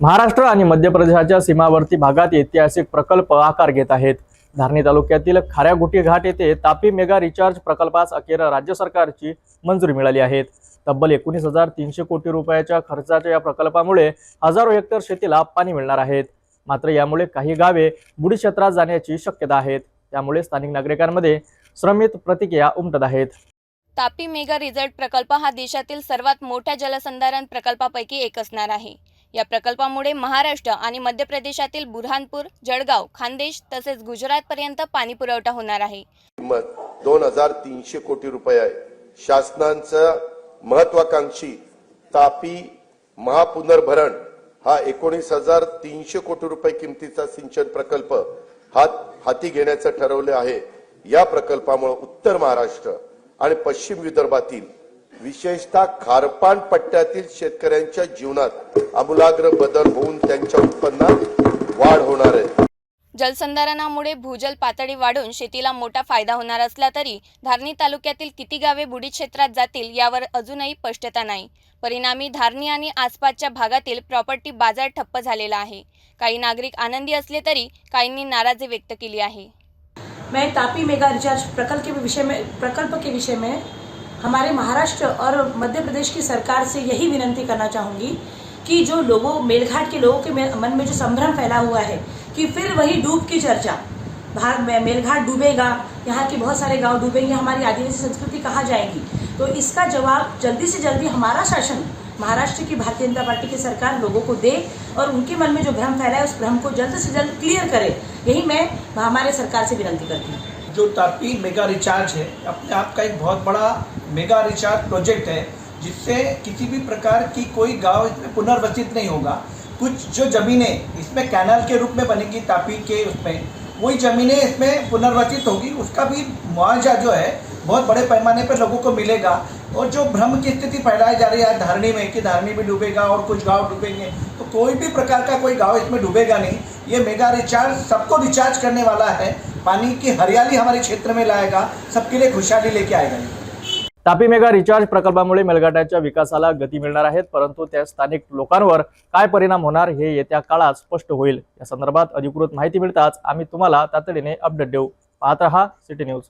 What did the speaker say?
महाराष्ट्र आणि मध्य प्रदेशाच्या सीमावर्ती भागात ऐतिहासिक प्रकल्प आकार घेत आहेत. धारणी तालुक्यातील खाऱ्यागुटी घाट येथे तापी मेगा रिचार्ज प्रकल्पास अखेर राज्य सरकारची मंजुरी मिळाली आहे. तब्बल एकोणीस हजार तीनशे कोटी रुपयाच्या खर्चाच्या या प्रकल्पामुळे हजारो हेक्टर शेतीला पाणी मिळणार आहेत मात्र यामुळे काही गावे बुडी क्षेत्रात जाण्याची शक्यता आहेत त्यामुळे स्थानिक नागरिकांमध्ये श्रमित प्रतिक्रिया उमटत आहेत. तापी मेगा रिझल्ट प्रकल्प हा देशातील सर्वात मोठ्या जलसंधारण प्रकल्पापैकी एक असणार आहे. या प्रकल्पामुळे महाराष्ट्र आणि मध्य प्रदेशातील बुरहानपूर जळगाव खानदेश तसेच गुजरातपर्यंत पाणी पुरवठा होणार आहे. किंमत दोन हजार तीनशे कोटी रुपये आहे. शासनाचं महत्वाकांक्षी तापी महापुनर्भरण हा एकोणीस हजार तीनशे कोटी रुपये किमतीचा सिंचन प्रकल्प हात हाती घेण्याचं ठरवले आहे. या प्रकल्पामुळे उत्तर महाराष्ट्र आणि पश्चिम विदर्भातील विशेषतः खारपान पट्ट्यातील शेतकऱ्यांच्या जीवनात आमूलाग्र बदल होऊन त्यांच्या उत्पन्नात वाढ होणार आहे. जलसंधारणामुळे भूजल पातळी वाढून शेतीला मोठा फायदा होणार असला तरी धारणी तालुक्यातील किती गावे बुडीत क्षेत्रात जातील यावर अजूनही स्पष्टता नाही. परिणामी धारणी आणि आसपासच्या भागातील प्रॉपर्टी बाजार ठप्प झालेला आहे. काही नागरिक आनंदी असले तरी काहींनी नाराजी व्यक्त केली आहे. मैं तापी मेगा रिचार्ज प्रकल्प के विषय में प्रकल्प के विषय में हमारे महाराष्ट्र और मध्य प्रदेश की सरकार से यही विनंती करना चाहूँगी कि जो लोगों, मेलघाट के लोगों के मन में जो संभ्रम फैला हुआ है कि फिर वही डूब की चर्चा। भाग में मेलघाट डूबेगा, यहाँ के बहुत सारे गाँव डूबेंगे, हमारी आदिवासी संस्कृति कहाँ जाएगी? तो इसका जवाब जल्दी से जल्दी हमारा शासन, महाराष्ट्र की भारतीय जनता पार्टी की सरकार लोगों को दे और उनके मन में जो भ्रम फैला है उस भ्रम को जल्द से जल्द क्लियर करे। यही मैं हमारे सरकार से विनंती करती हूँ। जो तापी मेगा रिचार्ज है, अपने आप का एक बहुत बड़ा मेगा रिचार्ज प्रोजेक्ट है, जिससे किसी भी प्रकार की कोई गाँव इसमें पुनर्वसित नहीं होगा। कुछ जो ज़मीनें इसमें कैनाल के रूप में बनेगी, तापी के उसमें, वही ज़मीनें इसमें पुनर्वसित होगी। उसका भी मुआवजा जो है, बहुत बड़े पैमाने पर लोगों को मिलेगा। और जो भ्रम की स्थिति फैलाई जा रही है, धारणी में कि धारणी भी डूबेगा और कुछ गाँव डूबेंगे तो कोई भी प्रकार का कोई गाँव इसमें डूबेगा नहीं। ये मेगा रिचार्ज सबको रिचार्ज करने वाला है। पानी की हरियाली हमारे क्षेत्र में लाएगा, सबके लिए खुशहाली लेके आएगा ये। तापी मेगा रिचार्ज प्रकल्पामुळे मेलघाटाच्या विकासाला गती मिळणार आहेत परंतु त्या स्थानिक लोकांवर काय परिणाम होणार हे येत्या काळात स्पष्ट होईल. या संदर्भात अधिकृत माहिती मिळताच आम्ही तुम्हाला तातडीने अपडेट देऊ. पाहत रहा सिटी न्यूज